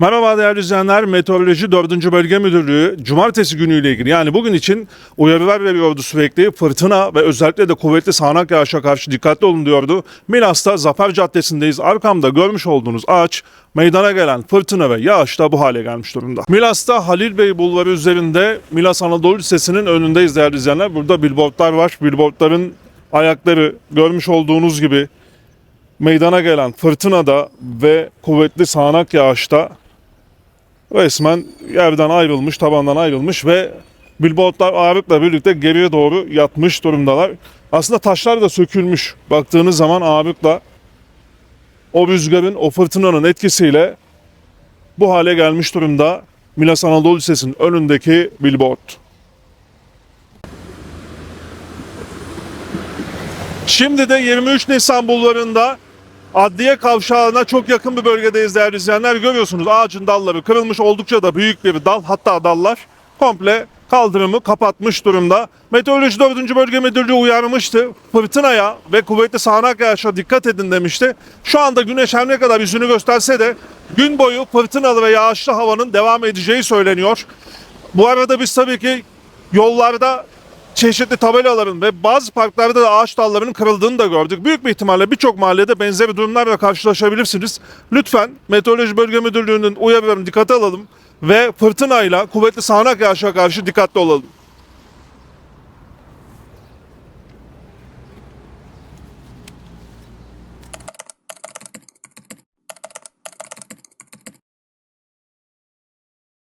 Merhaba değerli izleyenler. Meteoroloji 4. Bölge Müdürlüğü cumartesi günüyle ilgili yani bugün için uyarılar veriyordu sürekli. Fırtına ve özellikle de kuvvetli sağanak yağışa karşı dikkatli olun diyordu. Milas'ta Zafer Caddesi'ndeyiz. Arkamda görmüş olduğunuz ağaç meydana gelen fırtına ve yağışta bu hale gelmiş durumda. Milas'ta Halil Bey Bulvarı üzerinde Milas Anadolu Lisesi'nin önündeyiz değerli izleyenler. Burada billboardlar var. Billboardların ayakları görmüş olduğunuz gibi meydana gelen fırtınada ve kuvvetli sağanak yağışta resmen yerden ayrılmış, tabandan ayrılmış ve billboardlar ağırlıkla birlikte geriye doğru yatmış durumdalar. Aslında taşlar da sökülmüş. Baktığınız zaman ağırlıkla o rüzgarın, o fırtınanın etkisiyle bu hale gelmiş durumda Milas Anadolu Lisesi'nin önündeki billboard. Şimdi de 23 Nisan bulvarında Adliye kavşağına çok yakın bir bölgedeyiz değerli izleyenler. Görüyorsunuz ağacın dalları kırılmış oldukça da büyük bir dal. Hatta dallar komple kaldırımı kapatmış durumda. Meteoroloji 4. Bölge Müdürlüğü uyarmıştı. Fırtınaya ve kuvvetli sağanak yağışa dikkat edin demişti. Şu anda güneş her ne kadar yüzünü gösterse de gün boyu fırtınalı ve yağışlı havanın devam edeceği söyleniyor. Bu arada biz tabii ki yollarda çeşitli tabelaların ve bazı parklarda da ağaç dallarının kırıldığını da gördük. Büyük bir ihtimalle birçok mahallede benzeri durumlarla karşılaşabilirsiniz. Lütfen Meteoroloji Bölge Müdürlüğü'nün uyarılarını dikkate alalım ve fırtınayla kuvvetli sağanak yağışa karşı dikkatli olalım.